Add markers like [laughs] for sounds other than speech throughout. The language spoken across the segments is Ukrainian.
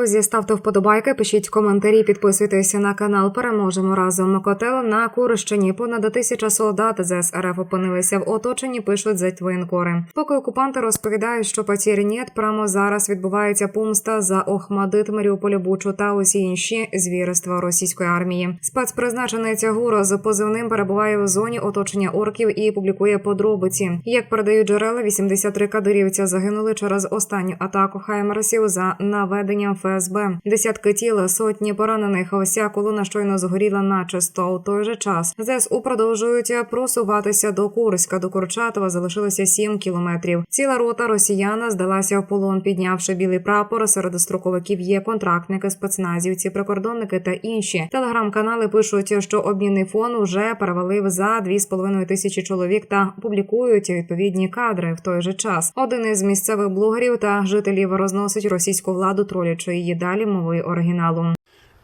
Друзі, ставте вподобайки, пишіть коментарі, підписуйтеся на канал. Переможемо разом. Котел на Курщині. Понад тисяча солдат з РФ опинилися в оточенні. Пишуть зетьвинкори. Поки окупанти розповідають, що потір нет, прямо зараз відбувається помста за Охмадит, Маріуполь, Бучу та усі інші звірства російської армії. Спецпризначенець ГУР з позивним перебуває в зоні оточення орків і публікує подробиці. Як передають джерела, 83 кадирівця загинули через останню атаку хаймерсів за наведенням ФСБ. Десятки тіл, сотні поранених. Вся колона щойно згоріла начисто. У той же час ЗСУ продовжують просуватися до Курська. До Курчатова залишилося 7 кілометрів. Ціла рота росіяна здалася в полон, піднявши білий прапор. Серед строковиків є контрактники, спецназівці, прикордонники та інші. Телеграм-канали пишуть, що обмінний фон вже перевалив за 2,5 тисячі чоловік та публікують відповідні кадри. В той же час один із місцевих блогерів та жителів розносить російську владу, тролячи її далі мовою оригіналу.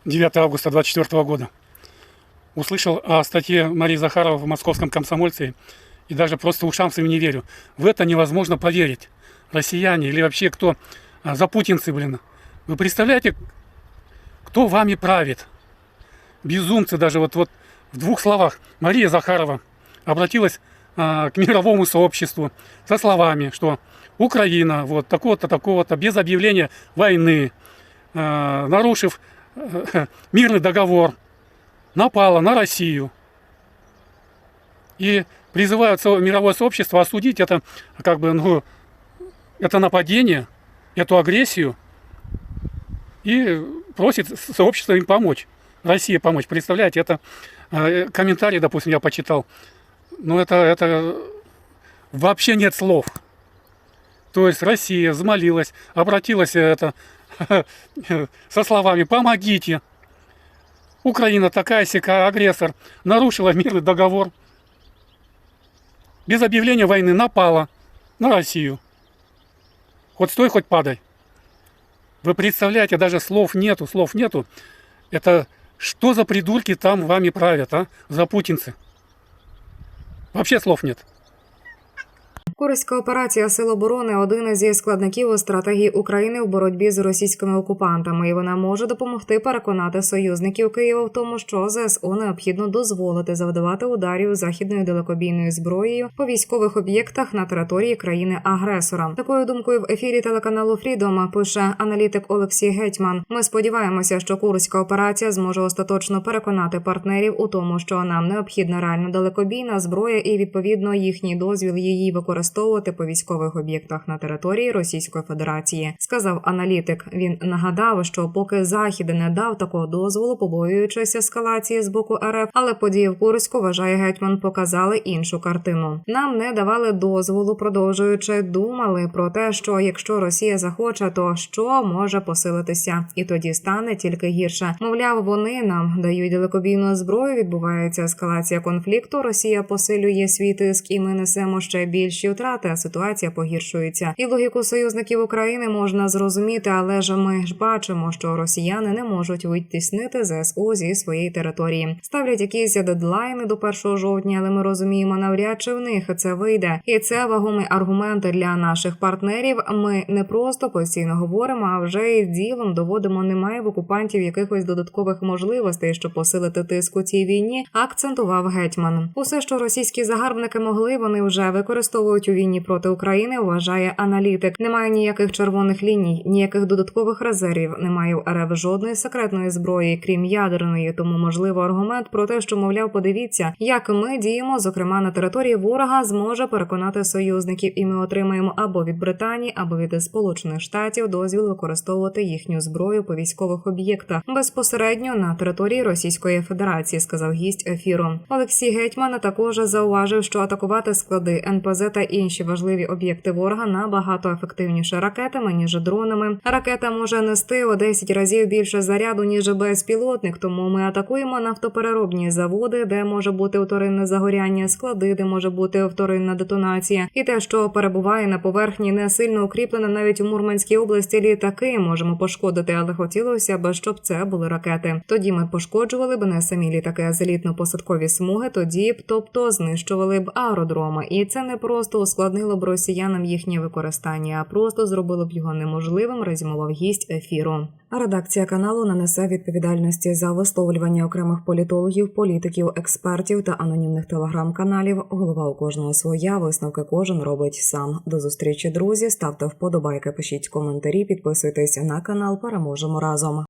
9 августа 24 года. Услышал о статье Марии Захаровой в московском комсомольце и даже просто ушам своим не верю. В это невозможно поверить. Россияне или вообще кто а, запутинцы, блин. Вы представляете, кто вами правит? Безумцы даже вот, вот в двух словах. Мария Захарова обратилась а, к мировому сообществу со словами, что Украина вот такого-то, такого-то, без объявления войны, а, нарушив э, [laughs] мирный договор, напала на Россию. И призывают мировое сообщество осудить это, как бы, ну, это нападение, эту агрессию, и просит сообщество им помочь. Россия помочь. Представляете, это э, комментарий, допустим, я почитал. Ну, это, это вообще нет слов. То есть Россия взмолилась, обратилась э, это, [laughs] со словами «помогите». Украина такая сякая агрессор, нарушила мирный договор. Без объявления войны напала на Россию. Хоть стой, хоть падай. Вы представляете, даже слов нету, слов нету. Это что за придурки там вами правят, а? За путинцы. Вообще слов нет. Курська операція Сил оборони один зі складників стратегії України в боротьбі з російськими окупантами, і вона може допомогти переконати союзників Києва в тому, що ЗСУ необхідно дозволити завдавати ударів західною далекобійною зброєю по військових об'єктах на території країни-агресора. Такою думкою в ефірі телеканалу Фрідом пише аналітик Олексій Гетьман. Ми сподіваємося, що курська операція зможе остаточно переконати партнерів у тому, що нам необхідна реально далекобійна зброя і відповідно їхній дозвіл її використовувати по військових об'єктах на території Російської Федерації, сказав аналітик. Він нагадав, що поки захід не дав такого дозволу, побоюючись ескалації з боку РФ, але події в Курську вважає гетьман, показали іншу картину. Нам не давали дозволу, продовжуючи думали про те, що якщо Росія захоче, то що може посилитися, і тоді стане тільки гірше. Мовляв, вони нам дають далекобійну зброю. Відбувається ескалація конфлікту. Росія посилює свій тиск, і ми несемо ще більші втрати. А ситуація погіршується. І логіку союзників України можна зрозуміти, але ж ми ж бачимо, що росіяни не можуть витіснити ЗСУ зі своєї території. Ставлять якісь дедлайни до 1 жовтня, але ми розуміємо, навряд чи в них це вийде, і це вагомий аргумент для наших партнерів. Ми не просто постійно говоримо, а вже і ділом доводимо, немає в окупантів якихось додаткових можливостей, щоб посилити тиск у цій війні. Акцентував гетьман. Усе, що російські загарбники могли, вони вже використовують у війні проти України. Вважає аналітик. Немає ніяких червоних ліній, ніяких додаткових резервів. Немає в РФ жодної секретної зброї, крім ядерної. Тому можливо аргумент про те, що мовляв, подивіться, як ми діємо, зокрема на території ворога, зможе переконати союзників, і ми отримаємо або від Британії, або від Сполучених Штатів дозвіл використовувати їхню зброю по військових об'єктах безпосередньо на території Російської Федерації, сказав гість ефіру. Олексій Гетьман також зауважив, що атакувати склади НПЗ та інші важливі об'єкти ворога набагато ефективніше ракетами ніж дронами. Ракета може нести у 10 разів більше заряду ніж безпілотник. Тому ми атакуємо нафтопереробні заводи, де може бути вторинне загоряння, склади, де може бути вторинна детонація, і те, що перебуває на поверхні, не сильно укріплене навіть у Мурманській області. Літаки можемо пошкодити, але хотілося б, щоб це були ракети. Тоді ми пошкоджували б не самі літаки, а зелітно-посадкові смуги. Тоді б, тобто, знищували б аеродроми, і це не просто ускладнило б росіянам їхнє використання, а просто зробило б його неможливим, резюмував гість ефіру. Редакція каналу не несе відповідальності за висловлювання окремих політологів, політиків, експертів та анонімних телеграм-каналів. Голова у кожного своя висновки кожен робить сам. До зустрічі, друзі. Ставте вподобайки, пишіть коментарі, підписуйтесь на канал. Переможемо разом.